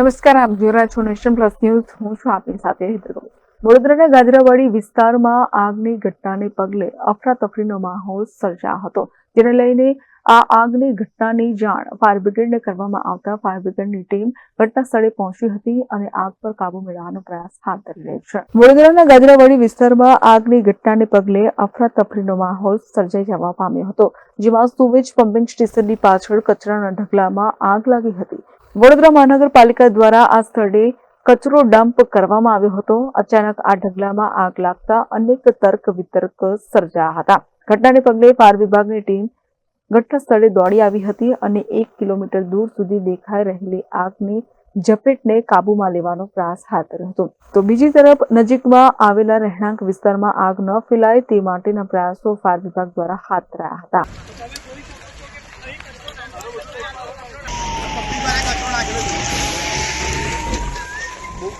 નમસ્કાર, આપ જોઈ છો નેશન પ્લસ ન્યૂઝ. હું છું આપની સાથે હિતરો વડોદરાના ગાજરાવાડી વિસ્તારમાં આગની ઘટનાને પગલે અફરાતફરીનો માહોલ સર્જાયો હતો. જેને લઈને આ આગની ઘટનાની જાણ ફાયર બ્રિગેડને કરવામાં આવતા ફાયર બ્રિગેડની ટીમ ઘટના સ્થળે પહોંચી હતી અને આગ પર કાબુ મેળવવાનો પ્રયાસ હાથ ધરી રહી છે. વડોદરાના ગાજરાવાડી વિસ્તારમાં આગની ઘટનાને પગલે અફરાતફરીનો માહોલ સર્જાઈ જવા પામ્યો હતો. જેમાં સુવેજ પમ્પિંગ સ્ટેશનની પાછળ કચરાના ઢગલામાં આગ લાગી હતી. વડોદરા મહાનગરપાલિકા દ્વારા આ સ્થળે કચરો ડમ્પ કરવામાં આવ્યો હતો. અચાનક આ ઢગલામાં આગ લાગતા અનેક તર્ક વિતર્ક સર્જાયા હતા. ઘટનાને પગલે ફાયર વિભાગની ટીમ ઘટના સ્થળે દોડી આવી હતી અને એક કિલોમીટર દૂર સુધી દેખાઈ રહેલી આગની ઝપેટને કાબૂમાં લેવાનો પ્રયાસ હાથ ધર્યો હતો. તો બીજી તરફ નજીકમાં આવેલા રહેણાંક વિસ્તારમાં આગ ન ફેલાય તે માટેના પ્રયાસો ફાયર વિભાગ દ્વારા હાથ ધરાયા હતા બહુ ખરાબ આગ લાગી